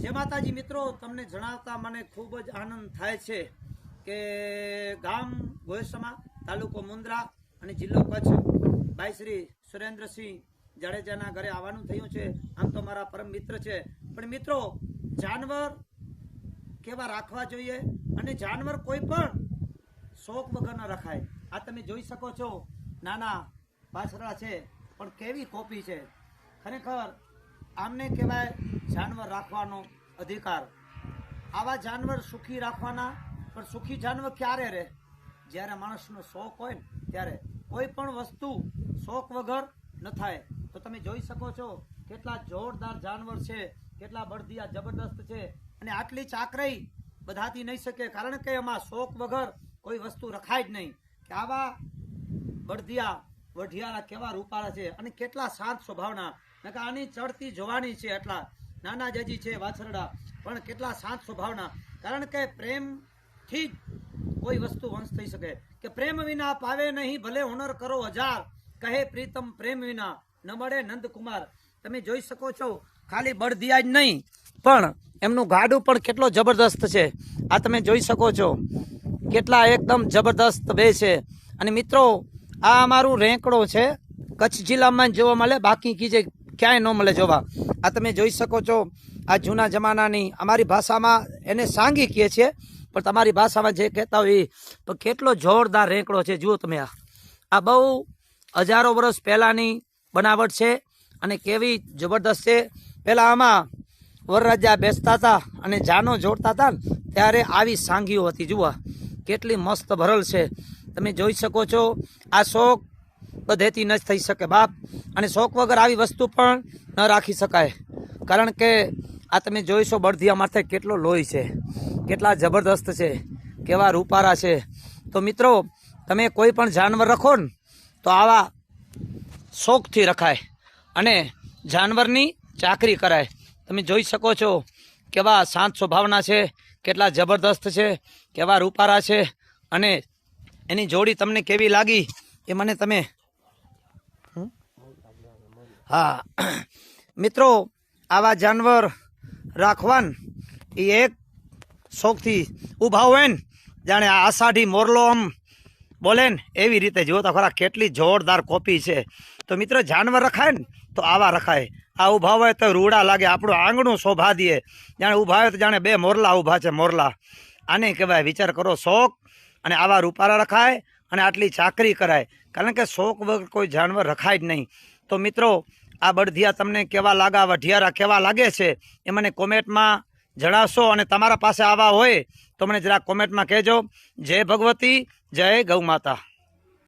જય માતાજી મિત્રો તમને જણાવતા મને ખૂબ જ આનંદ થાય છે કે ગામ ગોયસમા, તાલુકો મુન્દ્રા અને જિલ્લો કચ્છ. ભાઈ શ્રી સુરેન્દ્રસિંહ જાડેજાના ઘરે આવવાનું થયું છે. આમ તો મારા પરમ મિત્ર છે. પણ મિત્રો, જાનવર કેવા રાખવા જોઈએ અને જાનવર કોઈ પણ શોખ વગર ન રખાય. આ તમે જોઈ શકો છો. નાના પાછરા છે, પણ કેવી કોપી છે. ખરેખર આમને કહેવાય જાનવર રાખવાનો અધિકાર. આવા જાનવર સુખી રાખવાના, પણ સુખી જાનવર ક્યારે રહે? જ્યારે માણસનો શોખ હોય ને, ત્યારે કોઈ પણ વસ્તુ શોખ વગર ન થાય. તો તમે જોઈ શકો છો, કેટલા જોરદાર જાનવર છે, કેટલા બળદિયા જબરદસ્ત છે, અને આટલી ચાકરાઈ બધાથી નહીં શકે, કારણ કે એમાં શોખ વગર કોઈ વસ્તુ રખાય જ નહીં. કે આવા બળદિયા વઢિયારા કેવા રૂપાળા છે અને કેટલા શાંત સ્વભાવના. નકર આની ચડતી જોવાની છે એટલા. નાના જજી છે વાછરડા, પણ કેટલા શાંત સ્વભાવના. કારણ કે પ્રેમથી જ કોઈ વસ્તુ વંશ થઈ શકે. કે પ્રેમ વિના પાવે નહીં, ભલે હુનર કરો હજાર. કહે પ્રીતમ પ્રેમ વિના, ન મળે નંદકુમાર. તમે જોઈ શકો છો, ખાલી બળદિયા જ નહીં, પણ એમનું ગાડું પણ કેટલો જબરદસ્ત છે. આ તમે જોઈ શકો છો. કેટલા એકદમ જબરદસ્ત બે છે. અને મિત્રો આ અમારું રેંકડો છે. કચ્છ જિલ્લામાં જોવા મળે, બાકી કીજે ક્યાંય ન મળે જોવા. આ તમે જોઈ શકો છો, આ જૂના જમાનાની અમારી ભાષામાં એને સાંગી કહે છે પણ તમારી ભાષામાં જે કહેતા હોય તો કેટલો જોરદાર રેંકડો છે, જુઓ તમે આ. આ બહુ હજારો વર્ષ પહેલાંની બનાવટ છે અને કેવી જબરદસ્ત છે. પહેલાં આમાં વરરાજા બેસતા હતા અને જાનો જોડતા હતા ને, ત્યારે આવી સાંગીઓ હતી, જુઓ કેટલી મસ્ત ભરલ છે. તમે જોઈ શકો છો, આ શોખ બધેથી ન જ થઈ શકે બાપ. અને શોખ વગર આવી વસ્તુ પણ ન રાખી શકાય. કારણ કે આ તમે જોઈશો બળદિયા માથે કેટલો લોહી છે, કેટલા જબરદસ્ત છે, કેવા રૂપારા છે. તો મિત્રો, તમે કોઈ પણ જાનવર રખો ને, તો આવા શોખથી રખાય અને જાનવરની ચાકરી કરાય. તમે જોઈ શકો છો કેવા શાંત સ્વભાવના છે, કેટલા જબરદસ્ત છે, કેવા રૂપારા છે અને એની જોડી તમને કેવી લાગી એ મને તમે? હા. મિત્રો, આવા જાનવર રાખવાન એ એક શોખથી ઊભા હોય ને જાણે આ આષાઢી મોરલો આમ બોલે ને એવી રીતે જુઓ તો ખરા કેટલી જોરદાર કોપી છે. તો મિત્રો, જાનવર રખાય ને, તો આવા રખાય. આ ઊભા હોય તો રૂડા લાગે, આપણું આંગણું શોભા દે. જાણે ઊભા હોય તો જાણે બે મોરલા ઊભા છે, મોરલા. આને કહેવાય, વિચાર કરો, શોખ અને આવા રૂપારા રખાય અને આટલી ચાકરી કરાય. કારણ કે શોક વગર કોઈ જાનવર રખાય જ નહીં. તો મિત્રો, આ બળધિયા તમને કેવા લાગા વઢિયારા કેવા લાગે છે, એ મને કોમેન્ટમાં જણાવશો અને તમારા પાસે આવા હોય તો મને જરા કોમેન્ટમાં કહેજો. જય ભગવતી, જય ગૌ માતા.